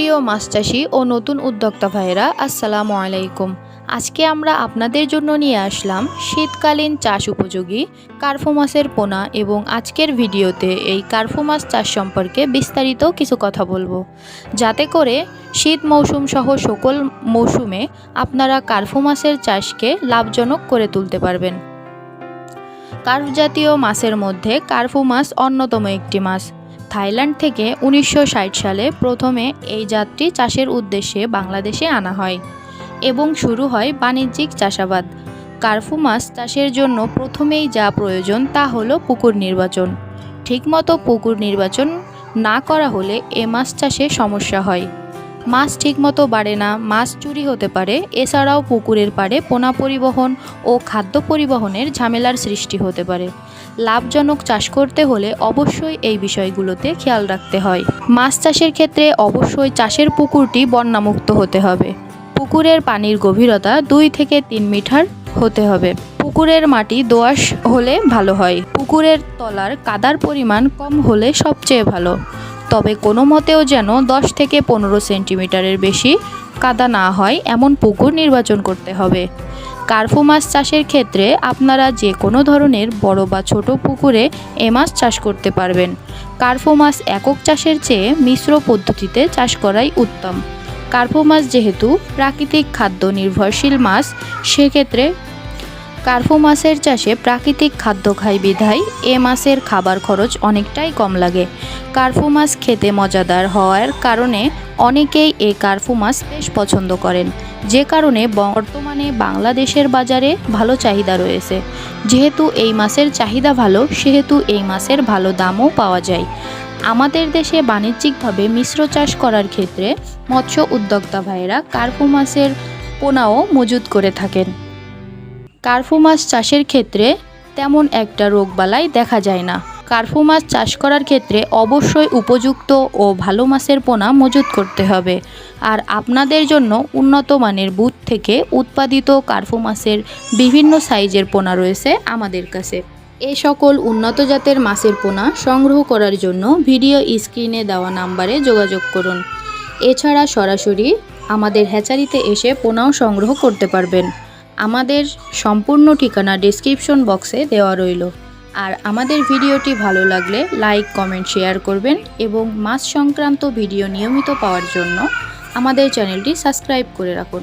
প্রিয় মাছ চাষি ও নতুন উদ্যোক্তা ভাইয়েরা, আসসালামু আলাইকুম। আজকে আমরা আপনাদের জন্য নিয়ে আসলাম শীতকালীন চাষ উপযোগী কার্ফু মাছের পোনা এবং আজকের ভিডিওতে এই কার্ফু মাছ চাষ সম্পর্কে বিস্তারিত কিছু কথা বলব। যাতে করে শীত মৌসুম সহ সকল মৌসুমে আপনারা কার্ফু মাছের চাষকে লাভজনক করে তুলতে পারবেন। কার্ফ জাতীয় মাছের মধ্যে কার্ফু অন্যতম একটি মাছ। থাইল্যান্ড থেকে উনিশশো ষাট সালে প্রথমে এই জাতটি চাষের উদ্দেশ্যে বাংলাদেশে আনা হয় এবং শুরু হয় বাণিজ্যিক চাষাবাদ। কার্ফু মাছ চাষের জন্য প্রথমেই যা প্রয়োজন তা হলো পুকুর নির্বাচন। ঠিকমতো পুকুর নির্বাচন না করা হলে এ মাছ চাষে সমস্যা হয়। মাছ ঠিকমতো বাড়ে না, মাছ চুরি হতে পারে, এছাড়াও পুকুরের পাড়ে পোনা পরিবহন ও খাদ্য পরিবহনের ঝামেলার সৃষ্টি হতে পারে। লাভজনক চাষ করতে হলে অবশ্যই এই বিষয়গুলোতে খেয়াল রাখতে হয়। মাছ চাষের ক্ষেত্রে অবশ্যই চাষের পুকুরটি বন্যামুক্ত হতে হবে। পুকুরের পানির গভীরতা দুই থেকে তিন মিটার হতে হবে। পুকুরের মাটি দোআঁশ হলে ভালো হয়। পুকুরের তলার কাদার পরিমাণ কম হলে সবচেয়ে ভালো। তবে কোনো মতেও যেন দশ থেকে পনেরো সেন্টিমিটারের বেশি কাদা না হয় এমন পুকুর নির্বাচন করতে হবে। কার্ফু মাছ চাষের ক্ষেত্রে আপনারা যে কোনো ধরনের বড় বা ছোট পুকুরে এ মাছ চাষ করতে পারবেন। কার্ফু মাছ একক চাষের চেয়ে মিশ্র পদ্ধতিতে চাষ করাই উত্তম। কার্ফু মাছ যেহেতু প্রাকৃতিক খাদ্য নির্ভরশীল মাছ, সেক্ষেত্রে কার্ফু মাছের চাষে প্রাকৃতিক খাদ্য খাই বিধায় এ মাছের খাবার খরচ অনেকটাই কম লাগে। কার্ফু মাছ খেতে মজাদার হওয়ার কারণে অনেকেই এই কার্ফু মাছ বেশ পছন্দ করেন। যে কারণে বর্তমানে বাংলাদেশের বাজারে ভালো চাহিদা রয়েছে। যেহেতু এই মাছের চাহিদা ভালো, সেহেতু এই মাছের ভালো দামও পাওয়া যায়। আমাদের দেশে বাণিজ্যিকভাবে মিশ্র চাষ করার ক্ষেত্রে মৎস্য উদ্যোক্তা ভাইয়েরা কার্ফু মাছের পোনাও মজুত করে থাকেন। কার্ফু মাছ চাষের ক্ষেত্রে তেমন একটা রোগবালাই দেখা যায় না। কার্ফু মাছ চাষ করার ক্ষেত্রে অবশ্যই উপযুক্ত ও ভালো মাছের পোনা মজুত করতে হবে। আর আপনাদের জন্য উন্নত মানের বুথ থেকে উৎপাদিত কার্ফু মাছের বিভিন্ন সাইজের পোনা রয়েছে আমাদের কাছে। এ সকল উন্নত জাতের মাছের পোনা সংগ্রহ করার জন্য ভিডিও স্ক্রিনে দেওয়া নাম্বারে যোগাযোগ করুন। এছাড়া সরাসরি আমাদের হ্যাচারিতে এসে পোনাও সংগ্রহ করতে পারবেন। আমাদের সম্পূর্ণ ঠিকানা ডিসক্রিপশন বক্সে দেওয়া রইল। আর আমাদের ভিডিওটি ভালো লাগলে লাইক কমেন্ট শেয়ার করবেন এবং মাছ সংক্রান্ত ভিডিও নিয়মিত পাওয়ার জন্য আমাদের চ্যানেলটি সাবস্ক্রাইব করে রাখুন।